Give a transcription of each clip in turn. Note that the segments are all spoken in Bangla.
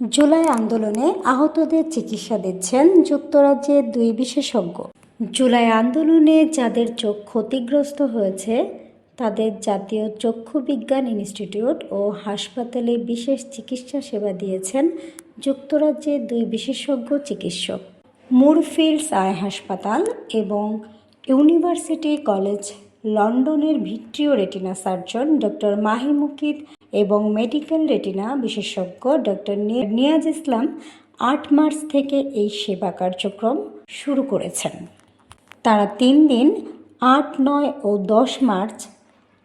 জুলাই আন্দোলনে আহতদের চিকিৎসা দিচ্ছেন যুক্তরাজ্যের দুই বিশেষজ্ঞ। জুলাই আন্দোলনে যাদের চোখ ক্ষতিগ্রস্ত হয়েছে, তাদের জাতীয় চক্ষু বিজ্ঞান ইনস্টিটিউট ও হাসপাতালে বিশেষ চিকিৎসা সেবা দিয়েছেন যুক্তরাজ্যের দুই বিশেষজ্ঞ চিকিৎসক। মুরফিল্ডস আই হাসপাতাল এবং ইউনিভার্সিটি কলেজ লন্ডনের vitreo retina surgeon, doctor Mahi Mukid এবং মেডিকেল রেটিনা বিশেষজ্ঞ ডক্টর নিয়াজ ইসলাম আট মার্চ থেকে এই সেবা কার্যক্রম শুরু করেছেন। তারা তিন দিন আট, নয় ও দশ মার্চ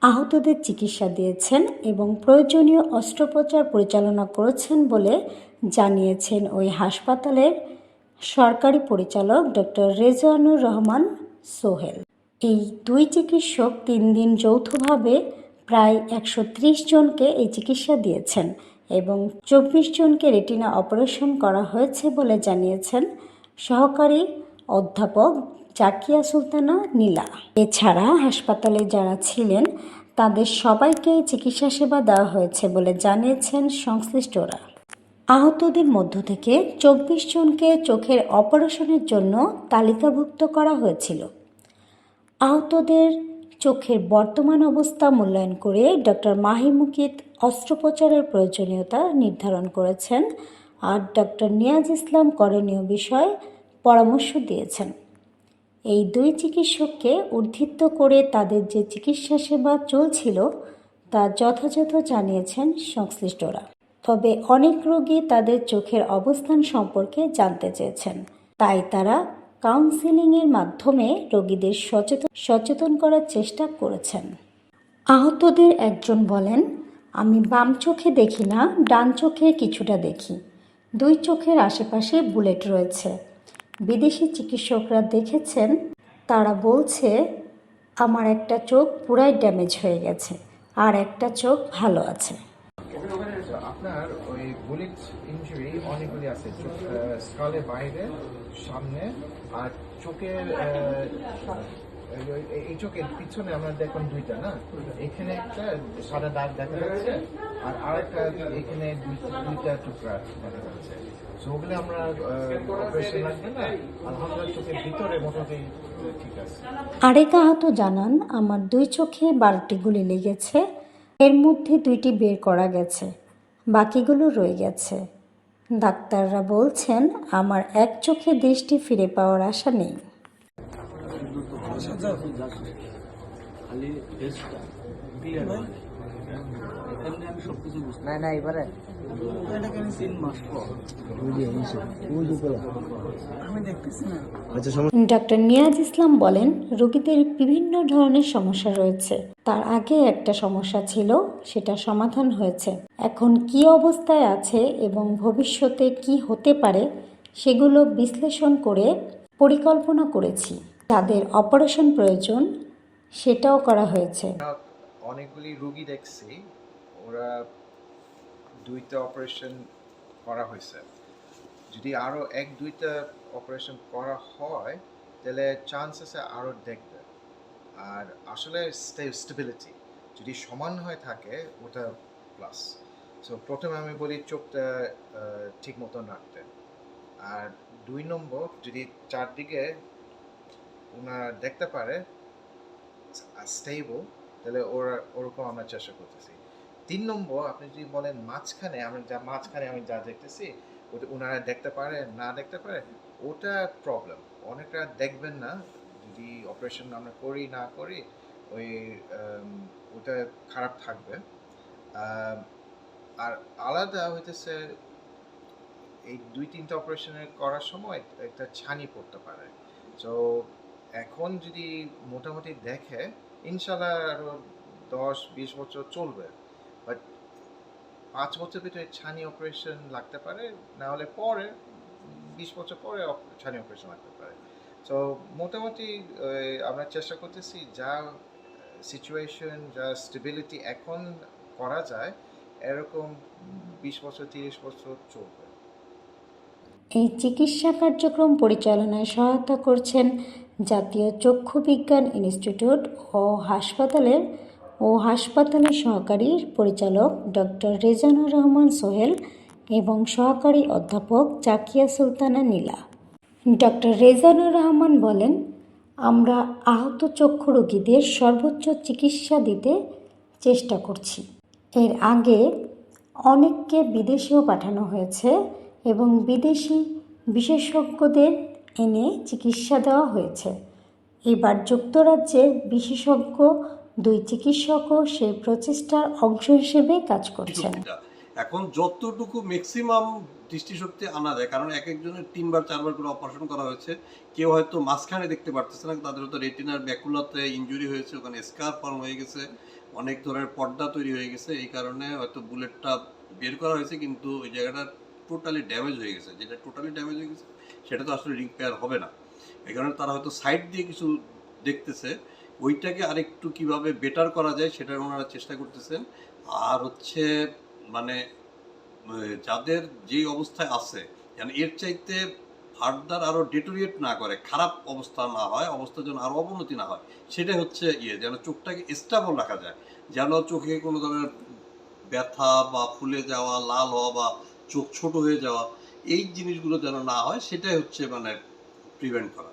আহতদের চিকিৎসা দিয়েছেন এবং প্রয়োজনীয় অস্ত্রোপচার পরিচালনা করেছেন বলে জানিয়েছেন ওই হাসপাতালের সরকারি পরিচালক ডক্টর রেজওয়ানুর রহমান সোহেল। এই দুই চিকিৎসক তিন দিন যৌথভাবে প্রায় একশো ত্রিশ জনকে এই চিকিৎসা দিয়েছেন এবং চব্বিশ জনকে রেটিনা অপারেশন করা হয়েছে বলে জানিয়েছেন সহকারী অধ্যাপক জাকিয়া সুলতানা নীলা। এছাড়া হাসপাতালে যারা ছিলেন, তাদের সবাইকে চিকিৎসা সেবা দেওয়া হয়েছে বলে জানিয়েছেন সংশ্লিষ্টরা। আহতদের মধ্য থেকে চব্বিশ জনকে চোখের অপারেশনের জন্য তালিকাভুক্ত করা হয়েছিল। আহতদের চোখের বর্তমান অবস্থা মূল্যায়ন করে ডক্টর মাহিমুকিত অস্ত্রোপচারের প্রয়োজনীয়তা নির্ধারণ করেছেন আর ডক্টর নিয়াজ ইসলাম করণীয় বিষয়ে পরামর্শ দিয়েছেন। এই দুই চিকিৎসককে উদ্ধৃত করে তাদের যে চিকিৎসা সেবা চলছিল তা যথাযথ জানিয়েছেন সংশ্লিষ্টরা। তবে অনেক রোগী তাদের চোখের অবস্থান সম্পর্কে জানতে চেয়েছেন। তাই তারা কাউন্সেলিংয়ের মাধ্যমে রোগীদের সচেতন সচেতন করার চেষ্টা করেছেন। আহতদের একজন বলেন, আমি বাম চোখে দেখি না, ডান চোখে কিছুটা দেখি। দুই চোখের আশেপাশে বুলেট রয়েছে। বিদেশি চিকিৎসকরা দেখেছেন, তারা বলছে, আমার একটা চোখ পুরাই ড্যামেজ হয়ে গেছে, আর একটা চোখ ভালো আছে। আপনার ওই বুলেট ইঞ্জুরি অনেকগুলি আছে। চোখ স্কালের বাইরে সামনে, আর চোখের এই- চোখের পিছনে আমরা দেখুন দুইটা, না? এখানে একটা সাদা দাগ দেখা যাচ্ছে, আর আরেকটা এখানে দুই- দুইটা টুকরা দেখা যাচ্ছে। ওগুলো আমরা অপারেশন লাগবে, না? আলহামদুলিল্লাহ, চোখের ভিতরে মোটামুটি আরেক আহত জানান, আমার দুই চোখে বারোটি গুলি লেগেছে, এর মধ্যে দুইটি বের করা গেছে। বাকিগুলো রয়ে গেছে। ডাক্তাররা বলছেন, আমার এক চোখে দৃষ্টি ফিরে পাওয়ার আশা নেই। খালি টেস্টটা ক্লিয়ার হয় এমনি আমি সব কিছু বুঝতে না না এবারে। তিন মাস পর? আমি দেখতেছি না। ডক্টর নিয়াজ ইসলাম বলেন রোগীদের বিভিন্ন ধরনের সমস্যা রয়েছে। তার আগে একটা সমস্যা ছিল সেটা সমাধান হয়েছে। এখন কি অবস্থায় আছে এবং ভবিষ্যতে কি হতে পারে সেগুলো বিশ্লেষণ করে পরিকল্পনা করেছি। তাদের অপারেশন প্রয়োজন সেটাও করা হয়েছে। অনেকগুলি রুগী দেখছি ওরা দুইটা অপারেশন করা হয়েছে। যদি আরও এক, দুইটা অপারেশন করা হয়, তাহলে চান্স আছে আরও দেখবে। আর আসলে স্টেবিলিটি যদি সমান হয়ে থাকে, ওটা প্লাস সো প্রথমে আমি বলি চোখটা ঠিক মতন রাখতে আর দুই নম্বর, যদি চারদিকে ওনারা দেখতে পারে স্টেবল তাহলে ওরা, ওরকম আমরা চেষ্টা করতেছি। তিন নম্বর, আপনি যদি বলেন মাঝখানে, আমরা যা, মাঝখানে আমি যা দেখতেছি, ওটা ওনারা দেখতে পারে, না দেখতে পারে, ওটা প্রবলেম অনেকটা দেখবেন না, যদি অপারেশন আমরা করি, না করি, ওই ওটা খারাপ থাকবে। আর আলাদা হইতেছে, এই দুই, তিনটা অপারেশনের করার সময় একটা ছানি পড়তে পারে। তো এখন যদি মোটামুটি দেখে, ইনশাল্লাহ আরও দশ, বিশ বছর চলবে। পাঁচ বছর ভিতরে ছানি অপারেশন লাগতে পারে, না হলে পরে, বিশ বছর পরে ছানি অপারেশন লাগতে পারে। তো মোটামুটি আমরা চেষ্টা করতেছি যা সিচুয়েশন যা স্টেবিলিটি এখন করা যায়, এরকম বিশ বছর, তিরিশ বছর চলবে। এই চিকিৎসা কার্যক্রম পরিচালনায় সহায়তা করছেন জাতীয় চক্ষু বিজ্ঞান ইনস্টিটিউট ও হাসপাতালের ও হাসপাতালের সহকারী পরিচালক ডক্টর রেজানুর রহমান সোহেল এবং সহকারী অধ্যাপক জাকিয়া সুলতানা নীলা। ডক্টর রেজানুর রহমান বলেন, আমরা আহত চক্ষু রোগীদের সর্বোচ্চ চিকিৎসা দিতে চেষ্টা করছি। এর আগে অনেককে বিদেশেও পাঠানো হয়েছে এবং বিদেশি বিশেষজ্ঞদের এনে চিকিৎসা দেওয়া হয়েছে। এবার যুক্তরাজ্যের বিশেষজ্ঞ দুই চিকিৎসকও সেই প্রচেষ্টার অংশ হিসেবে কাজ করছেন। এখন যতটুকু ম্যাক্সিমাম দৃষ্টিশক্তি আনা যায় কারণ এক একজনের তিনবার চারবার করে অপারেশন করা হয়েছে কেউ হয়তো মাঝখানে দেখতে পারতেছে না তাদের হয়তো রেটিনার ব্যাকুলাতে ইঞ্জুরি হয়েছে ওখানে স্কার ফর্ম হয়ে গেছে অনেক ধরনের পর্দা তৈরি হয়ে গেছে এই কারণে হয়তো বুলেটটা বের করা হয়েছে কিন্তু ওই জায়গাটা টোটালি ড্যামেজ হয়ে গেছে। যেটা টোটালি ড্যামেজ হয়ে গেছে সেটা তো আসলে রিপেয়ার হবে না। এই কারণে তারা হয়তো সাইড দিয়ে কিছু দেখতেছে ওইটাকে আরেকটু কীভাবে বেটার করা যায় সেটার ওনারা চেষ্টা করতেছেন। আর হচ্ছে মানে যাদের যে অবস্থায় আছে, যেন এর চাইতে ফার্দার আরও ডেটোরিয়েট না করে, খারাপ অবস্থা না হয়, অবস্থা যেন আরও অবনতি না হয়, সেটাই হচ্ছে ইয়ে যেন চোখটাকে স্টেবল রাখা যায়। যেন চোখে কোনো ধরনের ব্যথা বা ফুলে যাওয়া, লাল হওয়া বা চোখ ছোট হয়ে যাওয়া, এই জিনিসগুলো যেন না হয়, সেটাই হচ্ছে মানে প্রিভেন্ট করা।